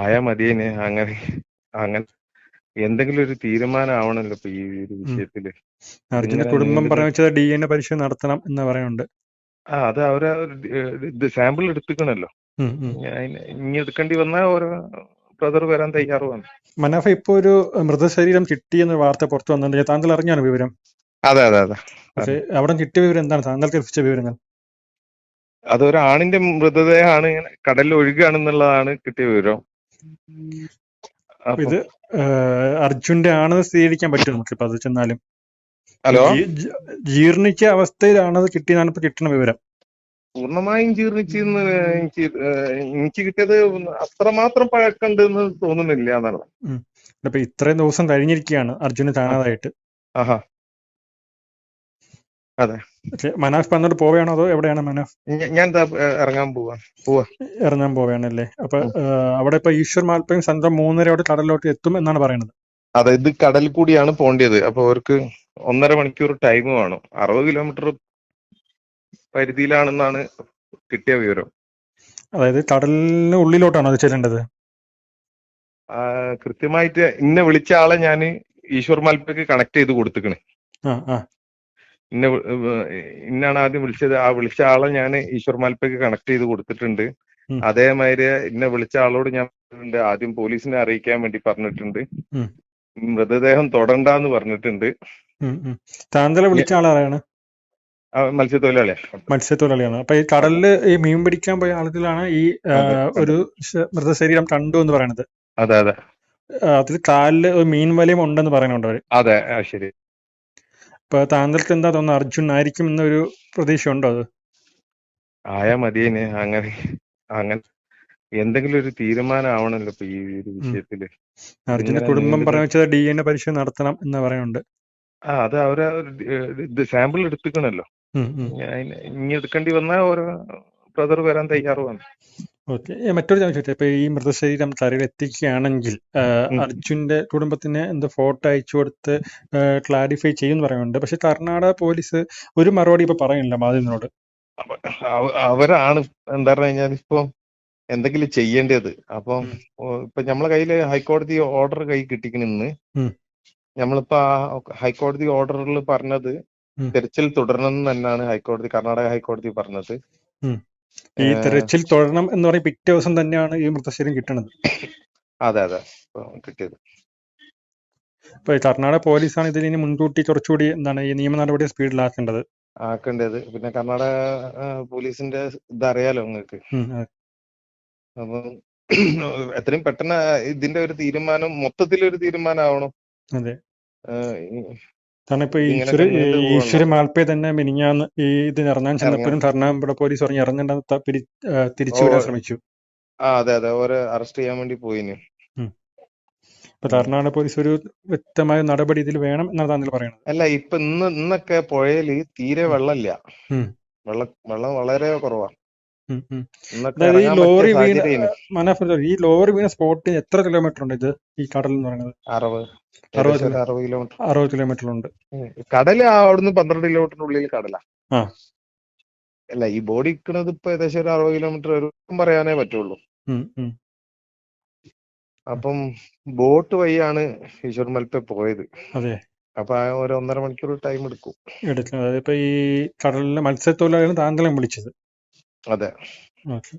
ആയാ മതിയേനെ. അങ്ങനെ അങ്ങനെ എന്തെങ്കിലും ഒരു തീരുമാനം ആവണല്ലോ ഇപ്പൊ ഈ ഒരു വിഷയത്തിൽ. അർജുന്റെ കുടുംബം പറഞ്ഞു ഡി എൻ എ പരിശോധന നടത്തണം എന്ന് പറയുന്നുണ്ട്. ആ അത് അവർ സാമ്പിൾ എടുത്തിക്കണല്ലോ ഇനി എടുക്കേണ്ടി വന്നാൽ ഓരോ ബ്രദർ വരാൻ തയ്യാറുമാണ്. മനാഫ ഇപ്പൊ ഒരു മൃതശരീരം കിട്ടിയെന്ന വാർത്ത പുറത്തു വന്നിട്ടുണ്ട്. താങ്കൾ അറിഞ്ഞാണ് വിവരം? അതെ അതെ അതെ. പക്ഷേ അവിടെ കിട്ടിയ വിവരം എന്താണ്? താങ്കൾക്ക് ലഭിച്ച വിവരങ്ങൾ? അതൊരാണിന്റെ മൃതദേഹമാണ് കടലിൽ ഒഴുകുകയാണെന്നുള്ളതാണ് കിട്ടിയ വിവരം. ഇത് അർജുന്റെ ആണെന്ന് സ്ഥിരീകരിക്കാൻ പറ്റും നമുക്കിപ്പോ അത് ചെന്നാലും. ഹലോ? ജീർണിച്ച അവസ്ഥയിലാണത് കിട്ടിയതാണ് ഇപ്പൊ കിട്ടുന്ന വിവരം. പൂർണമായും ജീർണിച്ചെന്ന് എനിക്ക് കിട്ടിയത് അത്രമാത്രം പഴക്കമുണ്ടെന്ന് തോന്നുന്നില്ല എന്നാണ്. അപ്പൊ ഇത്രയും ദിവസം കഴിഞ്ഞിരിക്കുകയാണ് അർജുന് കാണാതായിട്ട് ആഹാ. പക്ഷേ മനാഫ് അങ്ങോട്ട് പോവുകയാണോ അതോ എവിടെയാണ് മനാഫ്? ഞാൻ ഇറങ്ങാൻ പോവാ. പോവാ. ഇറങ്ങാൻ പോവുകയാണല്ലേ? അപ്പൊ അവിടെ ഇപ്പൊ ഈശ്വർ മാൽപ്പയും സ്വന്തം മൂന്നരയോടെ കടലിലോട്ട് എത്തും എന്നാണ് പറയുന്നത്. അതെ ഇത് കടലിൽ കൂടിയാണ് പോണ്ടിയത്. അപ്പൊ അവർക്ക് ഒന്നര മണിക്കൂർ ടൈം വേണം. അറുപത് കിലോമീറ്റർ പരിധിയിലാണെന്നാണ് കിട്ടിയ വിവരം. അതായത് കടലിന് ഉള്ളിലോട്ടാണ് അത് ചെല്ലേണ്ടത്? കൃത്യമായിട്ട് ഇന്നെ വിളിച്ച ആളെ ഞാൻ ഈശ്വർ മാൽപ്പയ്ക്ക് കണക്ട് ചെയ്ത് കൊടുത്തിക്കണേ. ഇന്ന ഇന്നാണ് ആദ്യം വിളിച്ചത്. ആ വിളിച്ച ആളെ ഞാൻ ഈശ്വർ മാൽപ്പയ്ക്ക് കണക്ട് ചെയ്ത് കൊടുത്തിട്ടുണ്ട്. അതേമാതിരി ഇന്നെ വിളിച്ച ആളോട് ഞാൻ പറഞ്ഞിട്ടുണ്ട്, ആദ്യം പോലീസിനെ അറിയിക്കാൻ വേണ്ടി പറഞ്ഞിട്ടുണ്ട്. മൃതദേഹം തൊടണ്ടെന്ന് പറഞ്ഞിട്ടുണ്ട്. താങ്കളെ വിളിച്ച ആളാരാണ് മത്സ്യത്തൊഴിലാളിയാണ് മത്സ്യത്തൊഴിലാളിയാ മത്സ്യത്തൊഴിലാളിയാണ്. അപ്പൊ ഈ കടലിൽ ഈ മീൻ പിടിക്കാൻ പോയ ആളുകളാണ് ഈ. ഒരു മൃതശരീരം കണ്ടു എന്ന് പറയുന്നത്. അതെ അതെ. അതിൽ കാലിൽ ഒരു മീൻ വലയും ഉണ്ടെന്ന് പറയുന്നുണ്ട് അവർ. അതെ ശരി. അപ്പൊ താങ്കൾക്ക് എന്താ തോന്നുന്നത് അർജുൻ ആയിരിക്കും എന്നൊരു പ്രതീക്ഷ ഉണ്ടോ അത്? ആയാ മതിയേനെ അങ്ങനെ അങ്ങനെ എന്തെങ്കിലും ഒരു തീരുമാനം ആവണല്ലോ ഇപ്പൊ ഈ ഒരു വിഷയത്തിൽ. അർജുന്റെ കുടുംബം പറഞ്ഞു വെച്ചത് ഡി എൻ എ പരീക്ഷ നടത്തണം എന്ന് പറയുന്നുണ്ട്. ആ അത് അവർ ഇത് സാമ്പിൾ. ഞാൻ- ഇനി എടുക്കേണ്ടി വന്നാൽ ഓരോ ബ്രദർ വരാൻ തയ്യാറുമാണ്. ഓക്കെ. മറ്റൊരു ചോദ്യം ചോദിച്ചത് ഇപ്പൊ ഈ മൃതശരീരം തറയിൽ എത്തിക്കുകയാണെങ്കിൽ. അർജുന്റെ കുടുംബത്തിന് എന്തോ ഫോട്ടോ അയച്ചു കൊടുത്ത് ക്ലാരിഫൈ ചെയ്യുമെന്ന് പറയുന്നുണ്ട്. പക്ഷെ കർണാടക പോലീസ് ഒരു മറുപടി ഇപ്പൊ പറയുന്നില്ല മാധ്യമങ്ങളോട്. അവരാണ് എന്താ പറഞ്ഞു കഴിഞ്ഞാൽ ഇപ്പൊ എന്തെങ്കിലും ചെയ്യേണ്ടത്. അപ്പം ഇപ്പൊ നമ്മളെ കയ്യിൽ ഹൈക്കോടതി ഓർഡർ കൈ കിട്ടിക്കണിന്ന്. നമ്മളിപ്പോ ആ ഹൈക്കോടതി ഓർഡറിൽ പറഞ്ഞത് തിരച്ചിൽ തെരച്ചിൽ തുടരണം എന്ന് തന്നെയാണ് ഹൈക്കോടതി കർണാടക ഹൈക്കോടതി പറഞ്ഞത്. ഈ തെരച്ചിൽ തുടരണം എന്ന് പറയും പിറ്റേ ദിവസം തന്നെയാണ് ഈ മൃതശരീരം കിട്ടണത്. അതെ അതെ. കിട്ടിയത്. ഇപ്പൊ കർണാടക പോലീസാണ് ഇതിൽ ഇനി മുൻകൂട്ടി കുറച്ചുകൂടി എന്താണ് ഈ നിയമ നടപടി സ്പീഡിലാക്കേണ്ടത് ആക്കേണ്ടത്. പിന്നെ കർണാടക പോലീസിന്റെ ഇതറിയാലോ നിങ്ങൾക്ക്? അപ്പം എത്രയും പെട്ടെന്ന് ഇതിന്റെ ഒരു തീരുമാനം മൊത്തത്തിലൊരു തീരുമാനം ആവണം അതെ കാരണം ഇപ്പൊ ഈശ്വര് ഈശ്വര മാൽപ്പയെ തന്നെ മിനിഞ്ഞാന്ന് ഈ ഇത് ഇറങ്ങാൻ ചെന്നപ്പോഴും കർണാടക പോലീസ് പറഞ്ഞ് ഇറങ്ങേണ്ട തിരിച്ചു ഓ. ശ്രമിച്ചു. ആ അതെ അതെ ഓരെ അറസ്റ്റ് ചെയ്യാൻ വേണ്ടി പോയിന്. ഇപ്പൊ കർണാടക പോലീസ് ഒരു വ്യക്തമായ നടപടി ഇതിൽ വേണം എന്നാണ് താങ്കൾ പറയുന്നത്. അല്ല ഇപ്പൊ ഇന്ന് ഇന്നൊക്കെ പുഴയിൽ തീരെ വെള്ളമില്ല. വെള്ളം വെള്ളം വളരെ കുറവാ. അതായത് ഈ ലോറി വീണ മനോഹർ ഈ ലോറി വീണ സ്പോട്ടിന് എത്ര കിലോമീറ്റർ ഉണ്ട് ഇത്? ഈ കടൽ എന്ന് പറയുന്നത് അറുപത്. അറുപത് കിലോമീറ്റർ അറുപത് കിലോമീറ്റർ ഉണ്ട്. കടൽ അവിടുന്ന് പന്ത്രണ്ട് കിലോമീറ്ററിനുള്ളിൽ കടലാ. കടല അല്ല ഈ ബോഡി ഇക്കണത് ഇപ്പൊ ഏകദേശം ഒരു അറുപത് കിലോമീറ്റർ ഒരു പറയാനേ പറ്റുള്ളൂ. അപ്പം ബോട്ട് വഴിയാണ് ഈശ്വർ മൽപ്പ പോയത്. അതെ. അപ്പൊ ഒരു ഒന്നര മണിക്കൂർ ടൈം എടുക്കും. എടുക്കും. അതായത് ഇപ്പൊ ഈ കടലിലെ മത്സ്യത്തൊഴിലാളികൾ താങ്കളെ വിളിച്ചത്. അതെ. ഓക്കെ.